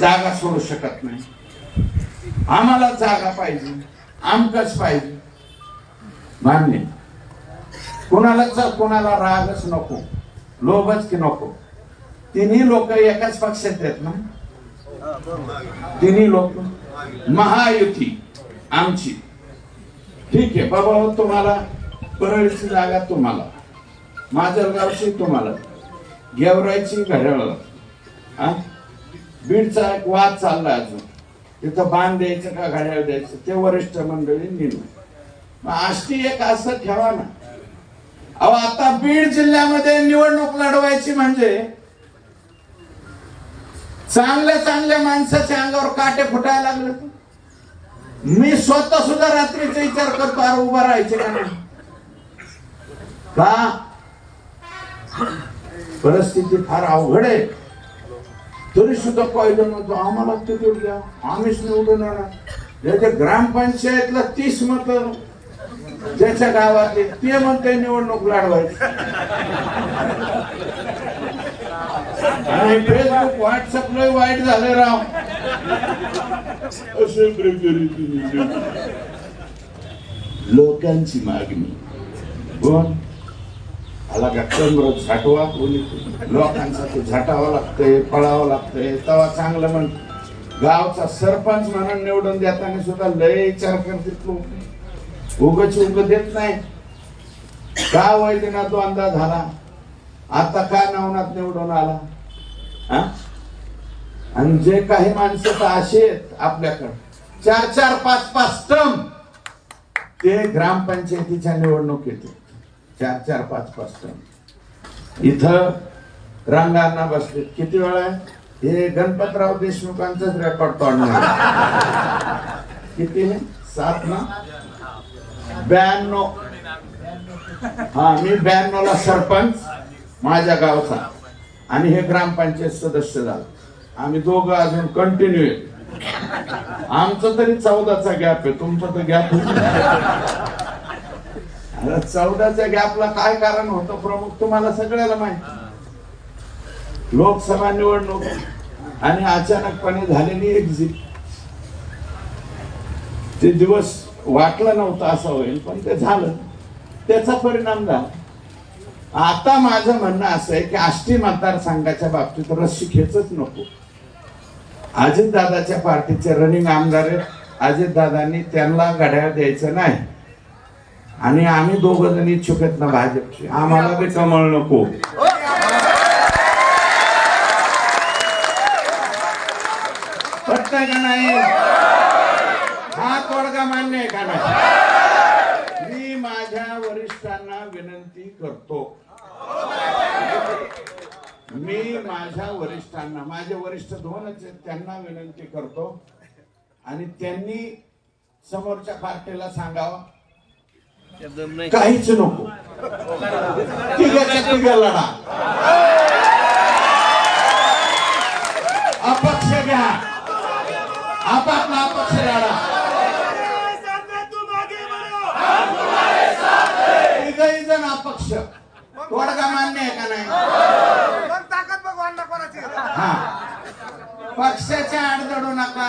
जागा सोडू शकत नाही. आम्हाला जागा पाहिजे आमकच पाहिजे. मान्य कोणालाच कोणाला रागच नको लोभच की नको तिन्ही लोक एकाच पक्षात आहेत ना? तिन्ही लोक. महायुती आमची. ठीक आहे बाबा तुम्हाला परळीची जागा तुम्हाला माजलगावची तुम्हाला गेवरायची घड्याळाला. हा? बीडचा एक वाद चालला अजून. तिथं बांध द्यायचं का घड्याळ द्यायचं? ते वरिष्ठ मंडळी निर्णय मग आष्टी एक असं ठेवा ना. अहो आता बीड जिल्ह्यामध्ये निवडणूक लढवायची म्हणजे चांगल्या चांगल्या माणसाच्या अंगावर काटे फुटायला लागले. मी स्वतः सुद्धा रात्रीचा विचार करतो अरे उभा राहायचे का नाही? का? परिस्थिती फार अवघड आहे. तरी सुद्धा पाहिलं म्हणतो आम्हाला तिकीट द्या. आम्हीच निवडून येणार ज्याच्या ग्रामपंचायतला तीस मत ज्याच्या गावातले ते म्हणते निवडणूक लढवायची. आणि फेसबुक व्हॉट्सअप लय वाईट झाले राव. असे लोकांची मागणी. कोण? आला का? कमर झाटवा कोणी? लोकांचा ते झाटावं लागतंय पळावं लागतंय. तेव्हा चांगलं म्हण गावचा सरपंच म्हणून निवडून देताना सुद्धा लय विचार करतात लोक उगच उग देत नाही. का वैदिना तो अंदाज झाला आता का नवनाथ निवडून आला? हा? आणि जे काही माणसं तर असे आहेत आपल्याकडे. चार चार पाच पाच टर्म ते ग्रामपंचायतीच्या निवडणुकीत चार चार पाच पाच टर्म इथं रांगांना बसले किती वेळा आहे? हे गणपतराव देशमुखांचाच रेकॉर्ड तोडणार किती सात ना? ब्याण्णव. हा मी ब्याण्णव ला सरपंच माझ्या गावचा. आणि हे ग्रामपंचायत सदस्य झालं. आम्ही दोघं अजून कंटिन्यू आहे. आमचं तरी चौदाचा गॅप आहे. तुमचा तर गॅप चौदाच्या गॅपला काय कारण होतं प्रमुख तुम्हाला सगळ्याला माहिती. लोकसभा निवडणूक आणि अचानकपणे झालेली एक्झिट ते दिवस वाटलं नव्हतं असं होईल पण ते झालं. त्याचा परिणाम झाला. आता माझं म्हणणं असं आहे की आष्टी मतदारसंघाच्या बाबतीत रस्सी खेचच नको. अजित दादाच्या पार्टीचे रनिंग आमदार आहेत. अजित दादांनी त्यांना घड्याळ द्यायचं नाही. आणि आम्ही दोघ जण इच्छुक आहेत ना भाजपचे आम्हाला बी कमळ नको. पटतंय का नाही? हा तोडगा मान्य आहे का नाही? मी माझ्या वरिष्ठांना विनंती करतो. मी माझ्या वरिष्ठांना माझे वरिष्ठ दोनच आहेत त्यांना विनंती करतो. आणि त्यांनी समोरच्या पार्टीला सांगावं. काहीच नको. तिघाच्या तिघा लढा अपक्ष घ्या. आपापला अपक्ष लढा. तिघही जण अपक्ष. तोडगा मान्य आहे का नाही? हा. पक्षाच्या आडदडू नका.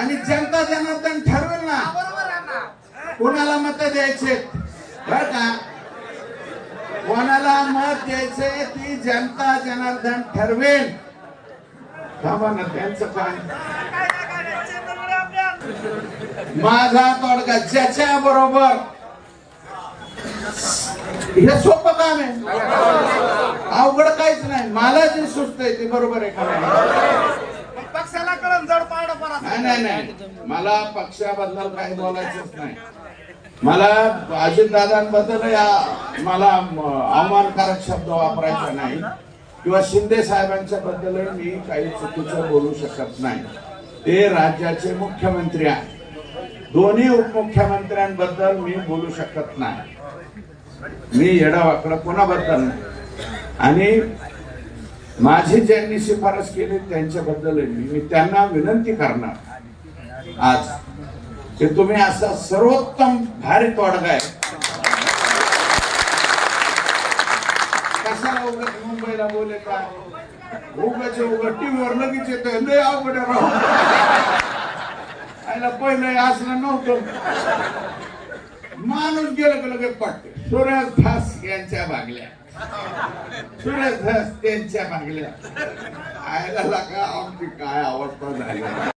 आणि जनता जनार्दन ठरवेल ना. कोणाला मत द्यायचे? बर का? कोणाला मत द्यायचे ती जनता जनार्दन ठरवेल. थांबा ना त्यांचं काय? माझा तोडगा ज्याच्या बरोबर हे सोपं काम आहे. अवघड काहीच नाही. मला जे सुचतंय ते बरोबर आहे का नाही? पक्षाला कळण जड पाड नाही नाही. मला पक्षाबद्दल काही बोलायचंच नाही. मला अजितदादांबद्दल या मला अवमानकारक शब्द वापरायचा नाही. किंवा शिंदे साहेबांच्या बद्दल मी काही चुकीचं बोलू शकत नाही. ते राज्याचे मुख्यमंत्री आहेत. दोन्ही उपमुख्यमंत्र्यांबद्दल मी बोलू शकत नाही. मी येडावाकडं कोणाबद्दल नाही. आणि माझी ज्यांनी शिफारस केली त्यांच्याबद्दल मी मी त्यांना विनंती करणार. आज की तुम्ही असा सर्वोत्तम भारी तोडगाय कशाला उगाच मुंबईला बोले का उगाच उघड टीव्हीवर लगेच येतोय. लय अवघड आहे आयला पहिलं असलं नव्हतं. माणूस गेलं की लगेच पटते सुरेश धास यांच्या भागल्या सुरेश धास त्यांच्या भागल्या आयला का आमची काय अवस्था झाली?